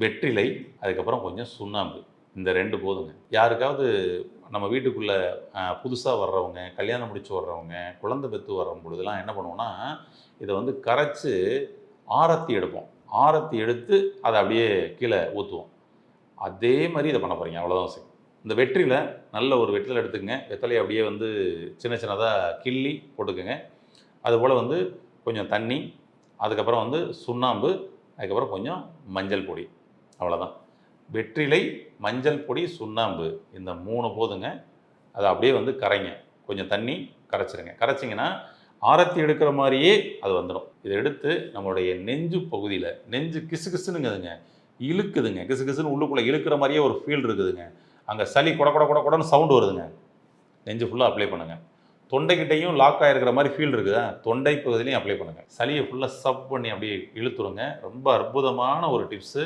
வெற்றிலை அதுக்கப்புறம் கொஞ்சம் சுண்ணாம்பு. இந்த ரெண்டு போதுங்க. யாருக்காவது நம்ம வீட்டுக்குள்ளே புதுசாக வர்றவங்க கல்யாணம் முடிச்சு வர்றவங்க குழந்தை பெற்று வர்றவங்க பொழுதுலாம் என்ன பண்ணுவோம்னா இதை வந்து கரைச்சி ஆரத்தி எடுப்போம். ஆரத்தி எடுத்து அதை அப்படியே கீழே ஊற்றுவோம் அதே மாதிரி இதை பண்ண போகிறீங்க அவ்வளோதான் சரி. இந்த வெற்றில நல்ல ஒரு வெற்றிலை எடுத்துக்கங்க. வெத்தலையை அப்படியே வந்து சின்ன சின்னதாக கிள்ளி போட்டுக்கோங்க. அதுபோல் வந்து கொஞ்சம் தண்ணி அதுக்கப்புறம் வந்து சுண்ணாம்பு அதுக்கப்புறம் கொஞ்சம் மஞ்சள் பொடி. அவ்வளோதான் வெற்றிலை மஞ்சள் பொடி சுண்ணாம்பு. இந்த மூணு போதுங்க. அதை அப்படியே வந்து கரைங்க. கொஞ்சம் தண்ணி கரைச்சிருங்க. கரைச்சிங்கன்னா ஆரத்தி எடுக்கிற மாதிரியே அது வந்துடும். இதை எடுத்து நம்மளுடைய நெஞ்சு பகுதியில் நெஞ்சு கிசு கிசுனுங்குதுங்க இழுக்குதுங்க. கிசு கிசுன்னு உள்ளுக்குள்ளே இழுக்கிற மாதிரியே ஒரு ஃபீல் இருக்குதுங்க. அங்கே சளி கொட கொட கொட கொடன்னு சவுண்டு வருதுங்க. நெஞ்சு ஃபுல்லாக அப்ளை பண்ணுங்கள் தொண்டைக்கிட்டையும் லாக் ஆகிருக்கிற மாதிரி ஃபீல் இருக்குதா? தொண்டை பகுதியிலையும் அப்ளை பண்ணுங்கள் சளியை ஃபுல்லாக சப் பண்ணி அப்படியே இழுத்துருங்க. ரொம்ப அற்புதமான ஒரு டிப்ஸு